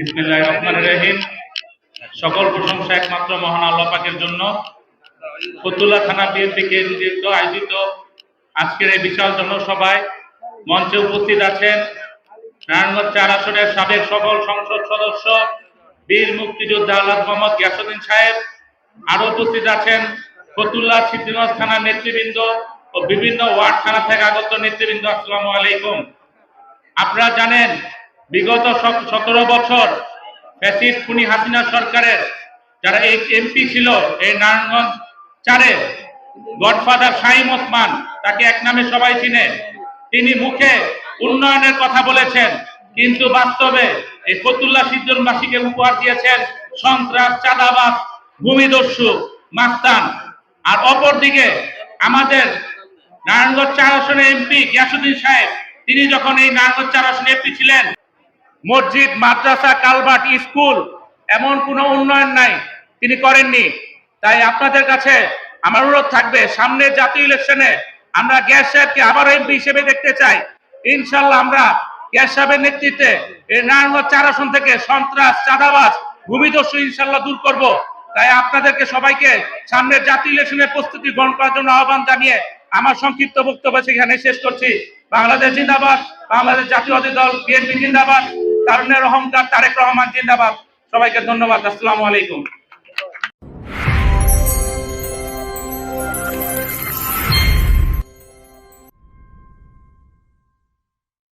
বিসমিল্লাহ রহমান রহিম। সকল প্রশংসা একমাত্র মহান আল্লাহ পাকের জন্য। ফতুল্লা থানা বিএনপি কেন্দ্রিত আয়োজিত আজকের এই বিশাল জনসভায় মঞ্চে উপস্থিত আছেন নারায়ণগঞ্জ চার আসনের সাবেক সকল সংসদ সদস্য, বীর মুক্তিযোদ্ধা আল্লাহ মোহাম্মদ গিয়াসুদ্দিন সাহেব। আরও উপস্থিত আছেন ফতুল্লা সিদ্ধিগঞ্জ থানার নেতৃবৃন্দ ও বিভিন্ন ওয়ার্ড থানা থেকে আগত নেতৃবৃন্দ, আসসালামু আলাইকুম। আপনারা জানেন বিগত সতেরো বছর ফ্যাসিড খুনি হাসিনা সরকারের যারা এই এমপি ছিল, এই নারায়ণগঞ্জ চারে গডফাদার শাহিম ওসমান, তাকে এক নামে সবাই চিনে। তিনি মুখে উন্নয়নের কথা বলেছেন, কিন্তু বাস্তবে এই ফতুল্লা সিদ্ধনবাসীকে উপহার দিয়েছেন সন্ত্রাস চাঁদাবাস ভূমিদস্যু, মাস্তান। আর অপরদিকে আমাদের নারায়ণগঞ্জ চার আসনের এমপি গিয়াসুদ্দিন সাহেব, তিনি যখন এই নারায়ণগঞ্জ চার আসনে এমপি ছিলেন মসজিদ, মাদ্রাসা, কালভার্ট, স্কুল এমন কোনো উন্নয়ন নাই, তিনি করেননি। তাই আপনাদের কাছে আমার অনুরোধ থাকবে, সামনে জাতীয় ইলেকশনে আমরা গ্যাস সাহেবকে আবার এমপি হিসেবে দেখতে চাই। ইনশাল্লাহ আমরা গ্যাস সাহেবের নেতৃত্বে এই নারায়ণগঞ্জ চার আসন থেকে সন্ত্রাস, চাঁদাবাজ, ভূমিদস্যু ইনশাল্লাহ দূর করব। তাই আপনাদেরকে সবাইকে সামনের জাতীয় ইলেকশনের প্রস্তুতি গ্রহণ করার জন্য আহ্বান জানিয়ে আমার সংক্ষিপ্ত বক্তব্য সেখানে শেষ করছি। বাংলাদেশ জিন্দাবাদ, বাংলাদেশ জাতীয়বাদী দল, বিএনপি জিন্দাবাদ। তারুণের অহংকার তারেক রহমান জিন্দাবাদ। সবাইকে ধন্যবাদ। আসসালামু আলাইকুম।